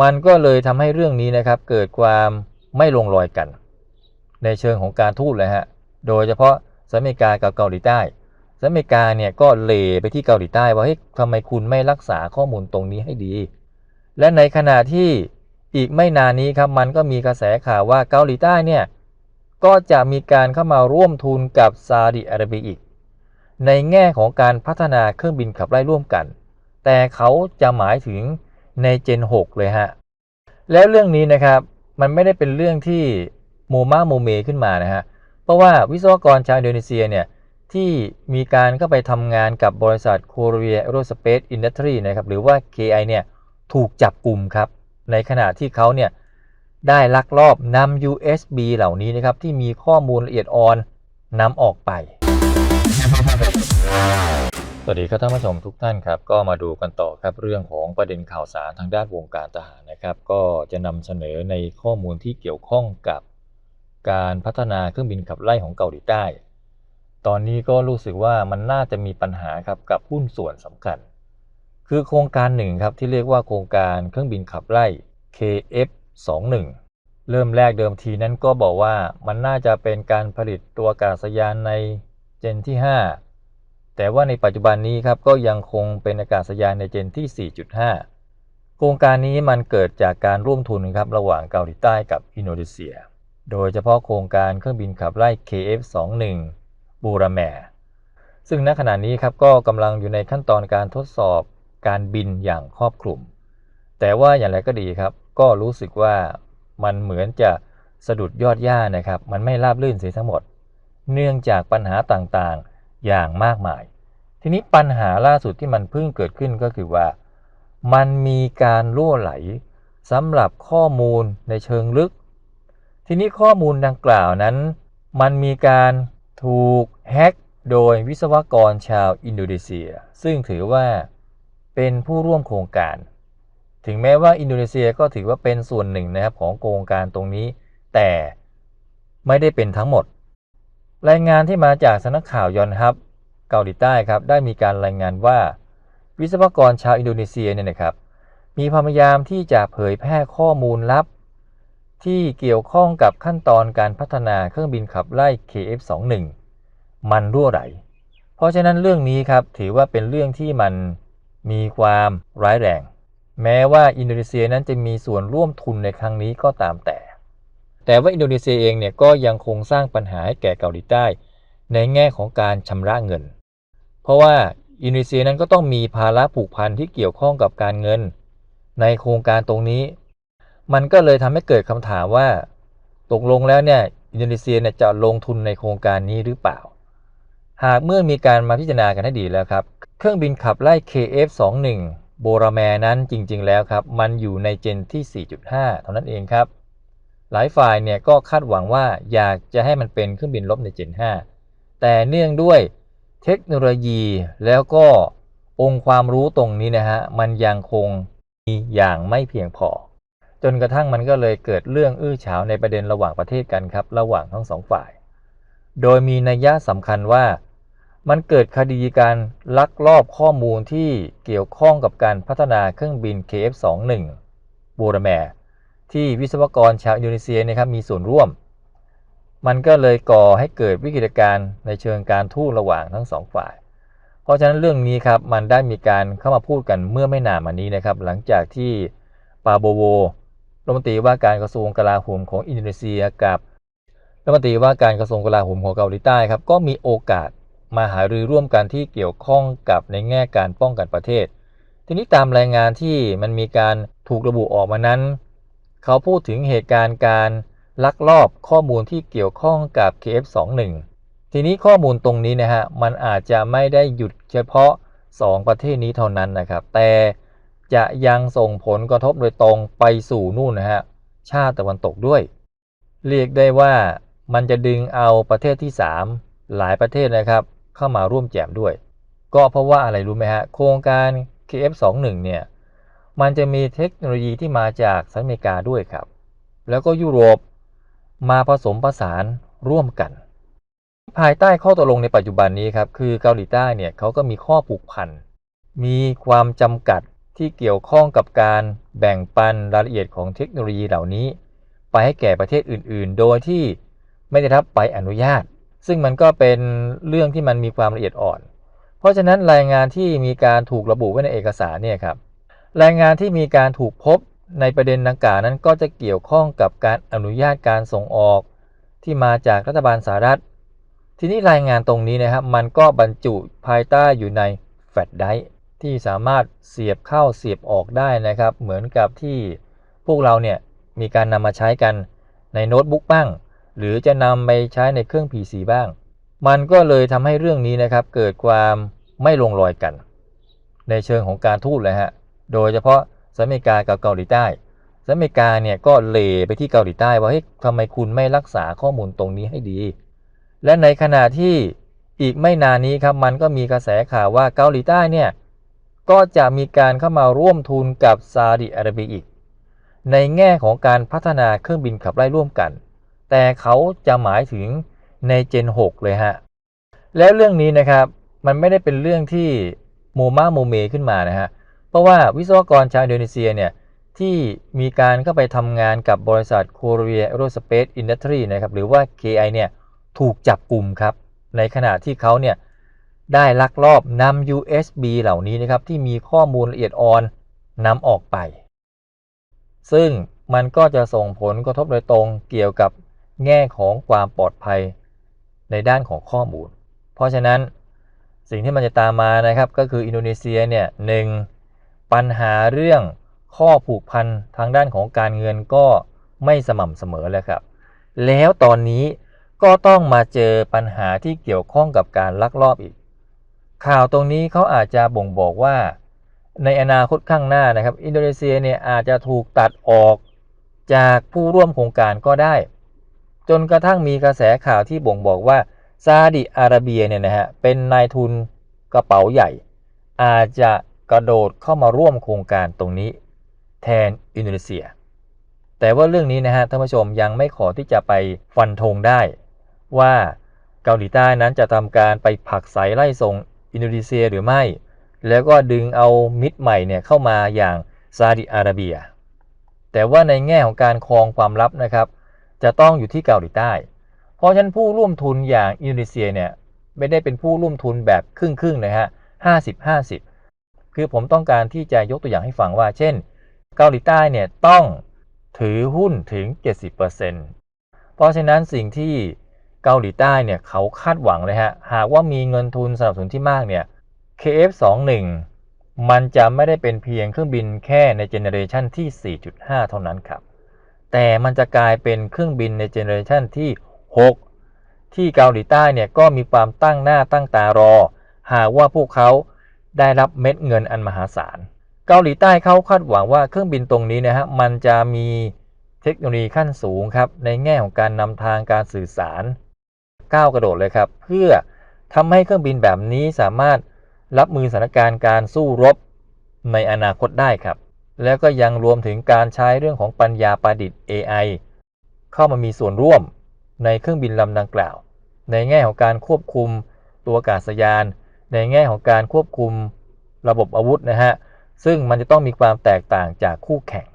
มันก็เลยทำให้เรื่องนี้นะครับเกิดความไม่ลงรอยกัน ในเชิงของการทูตเลยฮะ โดยเฉพาะสหรัฐอเมริกากับเกาหลีใต้สหรัฐอเมริกาเนี่ยก็เลไปที่เกาหลีใต้ว่าเฮ้ยทำไมคุณไม่รักษาข้อมูลตรงนี้ให้ดี และในขณะที่อีกไม่นานนี้ครับมันก็มีกระแสข่าวว่าเกาหลีใต้เนี่ยก็จะมีการเข้ามาร่วมทุนกับซาอุดิอาระเบียอีก ในแง่ของการพัฒนาเครื่องบินขับไล่ร่วมกัน แต่เขาจะหมายถึง ในเจน6เลยฮะ แล้วเรื่องนี้นะครับมันไม่ได้เป็นเรื่องที่โมมาโมเมขึ้นมานะฮะ เพราะว่าวิศวกรชาวอินโดนีเซียเนี่ยที่มีการเข้าไปทำงานกับบริษัท Korea Aerospace Industry นะครับหรือว่า KI เนี่ยถูกจับกลุ่มครับ ในขณะที่เขาเนี่ยได้ลักลอบนำ USB เหล่านี้นะครับที่มีข้อมูลละเอียดอ่อนนำออกไป วัสดีครับท่านผู้ชมทุกท่านครับก็มาดูกันต่อครับเรื่องของประเด็นข่าวสารทางด้านวงการทหารนะครับ ก็จะนำเสนอในข้อมูลที่เกี่ยวข้องกับการพัฒนาเครื่องบินขับไล่ของเกาหลีใต้ ตอนนี้ก็รู้สึกว่ามันน่าจะมีปัญหาครับกับหุ้นส่วนสำคัญ คือโครงการหนึ่งครับที่เรียกว่าโครงการเครื่องบินขับไล่ KF21 เริ่มแรกเดิมทีนั้นก็บอกว่ามันน่าจะเป็นการผลิตตัวอากาศยานในเจนที่ 5 แต่ว่าในปัจจุบันนี้ครับก็ยังคงเป็นอากาศยานในเจนที่ 4.5 โครงการนี้มันเกิดจากการร่วมทุนครับระหว่างเกาหลีใต้กับอินโดนีเซีย โดยเฉพาะโครงการเครื่องบินขับไล่ KF21 บูราแมซึ่งณขณะนี้ครับก็กำลังอยู่ในขั้นตอนการทดสอบการบินอย่างครอบคลุม แต่ว่าอย่างไรก็ดีครับ ก็รู้สึกว่ามันเหมือนจะสะดุดยอดหญ้านะครับ มันไม่ราบรื่นเสียทั้งหมด เนื่องจากปัญหาต่างๆ อย่างมากมาย ทีนี้ปัญหาล่าสุดที่มันเพิ่งเกิดขึ้นก็คือว่า มันมีการล่วไหลสำหรับข้อมูลในเชิงลึก ทีนี้ข้อมูลดังกล่าวนั้น มันมีการถูกแฮ็กโดยวิศวกรชาวอินโดนีเซีย ซึ่งถือว่าเป็นผู้ร่วมโครงการ ถึงแม้ว่าอินโดนีเซียก็ถือว่าเป็นส่วนหนึ่งนะครับของโครงการตรงนี้ แต่ไม่ได้เป็นทั้งหมด รายงานที่มาจากสำนักข่าวยอนฮับเกาหลีใต้ครับได้มีการรายงานว่า วิศวกรชาวอินโดนีเซียเนี่ยนะครับมีพยายามที่จะเผยแพร่ข้อมูลลับ ที่เกี่ยวข้องกับขั้นตอนการพัฒนาเครื่องบินขับไล่ KF21 มันรั่วไหล เพราะฉะนั้นเรื่องนี้ครับถือว่าเป็นเรื่องที่มันมีความร้ายแรง แม้ว่าอินโดนีเซียนั้นจะมีส่วนร่วมทุนในครั้งนี้ก็ตามแต่ แต่ว่าอินโดนีเซียเองเนี่ยก็ยังคงสร้างปัญหาให้แก่เกาหลีใต้ ในแง่ของการชำระเงิน เพราะว่าอินโดนีเซียนั้นก็ต้องมีภาระผูกพันที่เกี่ยวข้องกับการเงิน ในโครงการตรงนี้ มันก็เลยทำให้เกิดคำถามว่า ตกลงแล้วเนี่ยอินโดนีเซียเนี่ยจะลงทุนในโครงการนี้หรือเปล่า หากเมื่อมีการมาพิจารณากันให้ดีแล้วครับ เครื่องบินขับไล่ KF21 โบราแมนั้นจริง ๆ แล้วครับ มันอยู่ในเจนที่ 4.5 เท่านั้นเองครับ หลายฝ่ายเนี่ยก็คาดหวังว่าอยากจะให้มันเป็นเครื่องบินลบในเจน5แต่เนื่องด้วยเทคโนโลยีแล้วก็องค์ความรู้ตรงนี้นะฮะมันยังคงมีอย่างไม่เพียงพอ จนกระทั่งมันก็เลยเกิดเรื่องอื้อฉาวในประเด็นระหว่างประเทศกันครับ ระหว่างทั้งสองฝ่าย โดยมีนัยยะสำคัญว่ามันเกิดคดีการลักลอบข้อมูลที่เกี่ยวข้องกับการพัฒนาเครื่องบิน KF21 บูรแม ที่วิศวกรชาวอินโดนีเซียนะครับมีส่วนร่วม มันก็เลยก่อให้เกิดวิกฤตการณ์ในเชิงการทูตระหว่างทั้งสองฝ่าย เพราะฉะนั้นเรื่องนี้ครับมันได้มีการเข้ามาพูดกันเมื่อไม่นานมานี้นะครับหลังจากที่ปาโบโวรัฐมนตรีว่าการกระทรวงกลาโหมของอินโดนีเซียกับรัฐมนตรีว่าการกระทรวงกลาโหมของเกาหลีใต้ครับก็มีโอกาสมาหารือร่วมกันที่เกี่ยวข้องกับในแง่การป้องกันประเทศ ทีนี้ตามรายงานที่มันมีการถูกระบุออกมานั้น เขาพูดถึงเหตุการณ์การลักลอบข้อมูลที่เกี่ยวข้องกับ KF21 ทีนี้ข้อมูลตรงนี้นะฮะมันอาจจะไม่ได้หยุดเฉพาะ 2 ประเทศนี้เท่านั้นนะครับแต่จะยังส่งผลกระทบโดยตรงไปสู่นู่นนะฮะชาติตะวันตกด้วย เรียกได้ว่ามันจะดึงเอาประเทศที่ 3 หลายประเทศนะครับเข้ามาร่วมแจมด้วย ก็เพราะว่าอะไรรู้ไหมฮะโครงการ KF21 เนี่ย มันจะมีเทคโนโลยีที่มาจากสหรัฐอเมริกาด้วยครับ แล้วก็ยุโรปมาผสมผสานร่วมกัน ภายใต้ข้อตกลงในปัจจุบันนี้ครับ คือเกาหลีใต้เนี่ยเขาก็มีข้อผูกพัน มีความจำกัดที่เกี่ยวข้องกับการแบ่งปันรายละเอียดของเทคโนโลยีเหล่านี้ ไปให้แก่ประเทศอื่น ๆ โดยที่ไม่ได้รับใบอนุญาต ซึ่งมันก็เป็นเรื่องที่มันมีความละเอียดอ่อน เพราะฉะนั้นรายงานที่มีการถูกระบุไว้ในเอกสารเนี่ยครับ รายงานที่มีการถูกพบในประเด็นดังกล่าวนั้นก็จะเกี่ยวข้องกับการอนุญาตการส่งออก ที่มาจากรัฐบาลสหรัฐ ทีนี้รายงานตรงนี้นะครับ มันก็บรรจุภายใต้อยู่ในแฟลชไดร์ที่สามารถเสียบเข้าเสียบออกได้นะครับ เหมือนกับที่พวกเราเนี่ยมีการนำมาใช้กันในโน้ตบุ๊กบ้าง หรือจะนำไปใช้ในเครื่อง PC บ้าง มันก็เลยทำให้เรื่องนี้นะครับ เกิดความไม่ลงรอยกัน ในเชิงของการทูตเลยฮะ โดยเฉพาะสหรัฐอเมริกากับเกาหลีใต้สหรัฐอเมริกาเนี่ยก็เลไปที่เกาหลีใต้ว่าเฮ้ยทำไมคุณไม่รักษาข้อมูลตรงนี้ให้ดี และในขณะที่อีกไม่นานนี้ครับมันก็มีกระแสข่าวว่าเกาหลีใต้เนี่ยก็จะมีการเข้ามาร่วมทุนกับซาอุดิอาระเบียอีก ในแง่ของการพัฒนาเครื่องบินขับไล่ร่วมกัน แต่เขาจะหมายถึงในเจน 6 เลยฮะ แล้วเรื่องนี้นะครับมันไม่ได้เป็นเรื่องที่โมมาโมเมขึ้นมานะฮะ เพราะว่าวิศวกรชาวอินโดนีเซียเนี่ยที่มีการเข้าไปทำงานกับบริษัท Korea Aerospace Industry นะครับหรือว่า KI เนี่ยถูกจับกลุ่มครับ ในขณะที่เขาเนี่ยได้ลักลอบนำ USB เหล่านี้นะครับที่มีข้อมูลละเอียดอ่อนนำออกไป ซึ่งมันก็จะส่งผลกระทบโดยตรงเกี่ยวกับแง่ของความปลอดภัยในด้านของข้อมูล เพราะฉะนั้นสิ่งที่มันจะตามมานะครับก็คืออินโดนีเซียเนี่ยหนึ่ง ปัญหาเรื่องข้อผูกพันทางด้านของการเงินก็ไม่สม่ำเสมอแล้วครับ แล้วตอนนี้ก็ต้องมาเจอปัญหาที่เกี่ยวข้องกับการลักลอบอีก ข่าวตรงนี้เขาอาจจะบ่งบอกว่า ในอนาคตข้างหน้านะครับ อินโดนีเซียเนี่ยอาจจะถูกตัดออกจากผู้ร่วมโครงการก็ได้ จนกระทั่งมีกระแสข่าวที่บ่งบอกว่าซาดิอาระเบียเนี่ยนะฮะเป็นนายทุนกระเป๋าใหญ่ อาจจะ กระโดดเข้ามาร่วมโครงการตรงนี้ แทนอินโดนีเซีย แต่ว่าเรื่องนี้นะฮะท่านผู้ชมยังไม่ขอที่จะไปฟันธงได้ ว่าเกาหลีใต้นั้นจะทำการไปผลักไสไล่ส่งอินโดนีเซียหรือไม่ แล้วก็ดึงเอามิตรใหม่เนี่ยเข้ามาอย่างซาดิอาระเบีย แต่ว่าในแง่ของการครองความลับนะครับ จะต้องอยู่ที่เกาหลีใต้ เพราะฉะนั้นผู้ร่วมทุนอย่างอินโดนีเซียเนี่ยไม่ได้เป็นผู้ร่วมทุนแบบครึ่งๆนะฮะห้าสิบห้าสิบ คือผมต้องการที่จะยกตัวอย่างให้ฟังว่า เช่น เกาหลีใต้เนี่ยต้องถือหุ้นถึง 70%เพราะฉะนั้นสิ่งที่เกาหลีใต้เนี่ยเขาคาดหวังเลยฮะ หากว่ามีเงินทุนสนับสนุนที่มากเนี่ย KF21 มันจะไม่ได้เป็นเพียงเครื่องบินแค่ในเจเนเรชันที่ 4.5 เท่านั้นครับ แต่มันจะกลายเป็นเครื่องบินในเจเนเรชันที่ 6 ที่เกาหลีใต้เนี่ยก็มีความตั้งหน้าตั้งตารอ หากว่าพวกเขา ได้รับเม็ดเงินอันมหาศาล เกาหลีใต้เขาคาดหวังว่าเครื่องบินตรงนี้นะฮะมันจะมีเทคโนโลยีขั้นสูงครับในแง่ของการนำทางการสื่อสารก้าวกระโดดเลยครับ เพื่อทำให้เครื่องบินแบบนี้สามารถรับมือสถานการณ์การสู้รบในอนาคตได้ครับ แล้วก็ยังรวมถึงการใช้เรื่องของปัญญาประดิษฐ์ AI เข้ามามีส่วนร่วมในเครื่องบินลำดังกล่าว ในแง่ของการควบคุมตัวอากาศยาน ในแง่ของการควบคุมระบบอาวุธนะฮะซึ่งมันจะต้องมีความแตกต่างจากคู่แข่ง